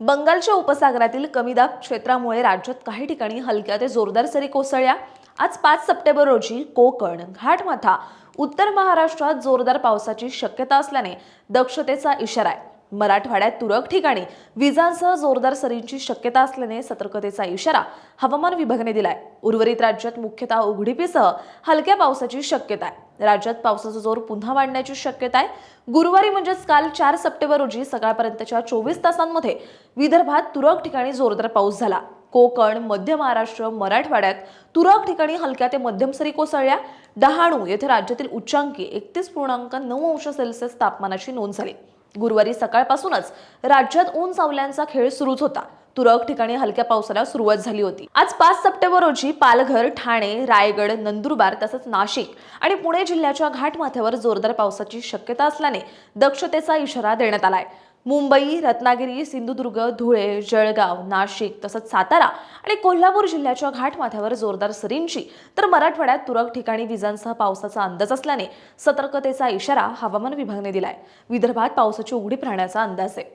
बंगालच्या उपसागरातील कमी दाब क्षेत्रामुळे राज्यात काही ठिकाणी हलक्या ते जोरदार सरी कोसळल्या. आज पाच सप्टेंबर रोजी कोकण घाटमाथा उत्तर महाराष्ट्रात जोरदार पावसाची शक्यता असल्याने दक्षतेचा इशारा आहे. मराठवाड्यात तुरळक ठिकाणी विजांसह जोरदार सरींची शक्यता असल्याने सतर्कतेचा इशारा हवामान विभागाने दिलाय. उर्वरित राज्यात मुख्यतः उघडीपीसह हलक्या पावसाची शक्यता आहे. राज्यात पावसाचा जोर पुन्हा वाढण्याची शक्यता आहे. गुरुवारी म्हणजेच काल चार सप्टेंबर रोजी सकाळपर्यंतच्या चोवीस तासांमध्ये विदर्भात तुरळक ठिकाणी जोरदार पाऊस झाला. कोकण मध्य महाराष्ट्र मराठवाड्यात तुरळक ठिकाणी हलक्या ते मध्यम सरी कोसळल्या. डहाणू येथे राज्यातील उच्चांकी एकतीस पूर्णांक नऊ अंश सेल्सिअस तापमानाची नोंद झाली. गुरुवारी सकाळपासूनच राज्यात ऊन सावल्यांचा खेळ सुरूच होता. तुरळक ठिकाणी हलक्या पावसाला सुरुवात झाली होती. आज पाच सप्टेंबर रोजी पालघर ठाणे रायगड नंदुरबार तसंच नाशिक आणि पुणे जिल्ह्याच्या घाटमाथ्यावर जोरदार पावसाची शक्यता असल्याने दक्षतेचा इशारा देण्यात आलाय. मुंबई रत्नागिरी सिंधुदुर्ग धुळे जळगाव नाशिक तसंच सातारा आणि कोल्हापूर जिल्ह्याच्या घाटमाथ्यावर जोरदार सरींची तर मराठवाड्यात तुरळक ठिकाणी विजांसह पावसाचा अंदाज असल्याने सतर्कतेचा इशारा हवामान विभागाने दिलाय. विदर्भात पावसाची उघडीप राहण्याचा अंदाज आहे.